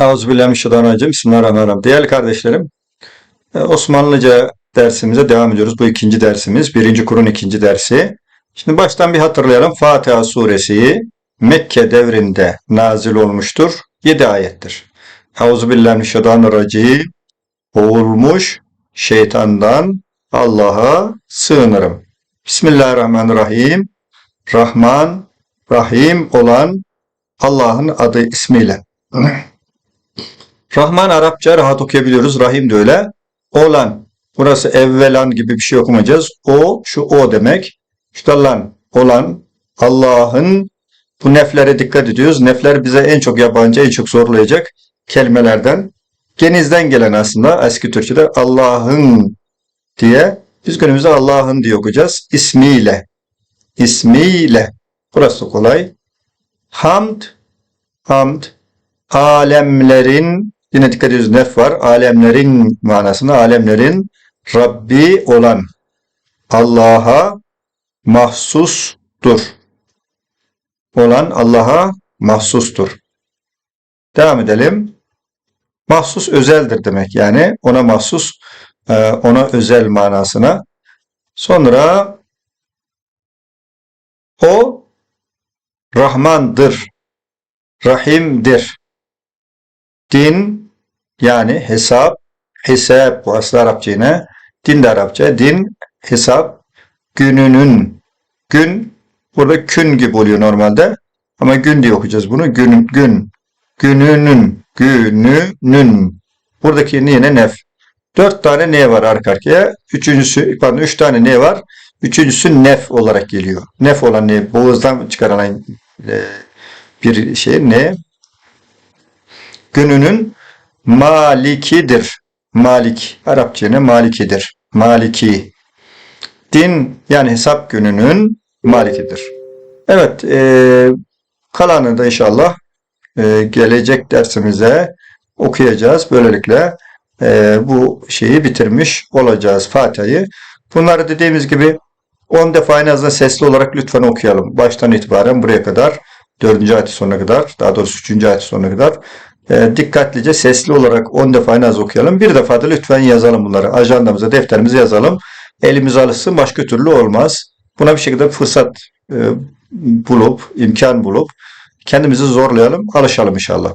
Euzubillahimineşşeytanirracim. Bismillahirrahmanirrahim. Değerli kardeşlerim, e, Osmanlıca dersimize devam ediyoruz. Bu ikinci dersimiz. Birinci kurun ikinci dersi. Şimdi baştan bir hatırlayalım. Fatiha suresi Mekke devrinde nazil olmuştur. 7 ayettir. Euzubillahimineşşeytanirracim. Boğulmuş şeytandan Allah'a sığınırım. Bismillahirrahmanirrahim. Rahman, Rahim olan Allah'ın adı ismiyle. Rahman Arapça rahat okuyabiliyoruz. Rahim de öyle. Olan. Burası evvelan gibi bir şey okumayacağız. O, şu o demek. İşte lan, olan, Allah'ın bu neflere dikkat ediyoruz. Nefler bize en çok yabancı, en çok zorlayacak kelimelerden. Genizden gelen aslında eski Türkçe'de Allah'ın diye. Biz günümüzde Allah'ın diye okuyacağız. İsmiyle. İsmiyle. Burası kolay. Hamd, hamd, alemlerin yine dikkat ediyoruz nef var. Alemlerin manasında alemlerin Rabbi olan Allah'a mahsustur. Olan Allah'a mahsustur. Devam edelim. Mahsus özeldir demek yani ona mahsus e, ona özel manasına. Sonra o Rahmandır. Rahimdir. Din yani hesap, hesap bu aslı Arapça yine. Din de Arapça. Din, hesap, gününün. Gün, burada kün gibi oluyor normalde. Ama gün diye okuyacağız bunu. Gün, gün. Gününün, gününün. Buradaki yine nef. Dört tane ne var arka arkaya. Üçüncüsü, pardon üç tane ne var. Üçüncüsü nef olarak geliyor. Nef olan ne? Boğazdan çıkarılan e, bir şey ne? Gününün malikidir. Malik. Arapça ne? Malikidir. Maliki. Din yani hesap gününün malikidir. Evet. E, kalanını da inşallah e, gelecek dersimize okuyacağız. Böylelikle e, bu şeyi bitirmiş olacağız. Fatiha'yı. Bunları dediğimiz gibi 10 defa en azından sesli olarak lütfen okuyalım. Baştan itibaren buraya kadar. 4. ayet sonuna kadar. Daha doğrusu 3. ayet sonuna kadar. E, dikkatlice sesli olarak 10 defa en az okuyalım. Bir defa da lütfen yazalım bunları. Ajandamıza, defterimize yazalım. Elimiz alışsın. Başka türlü olmaz. Buna bir şekilde fırsat e, bulup, imkan bulup kendimizi zorlayalım. Alışalım inşallah.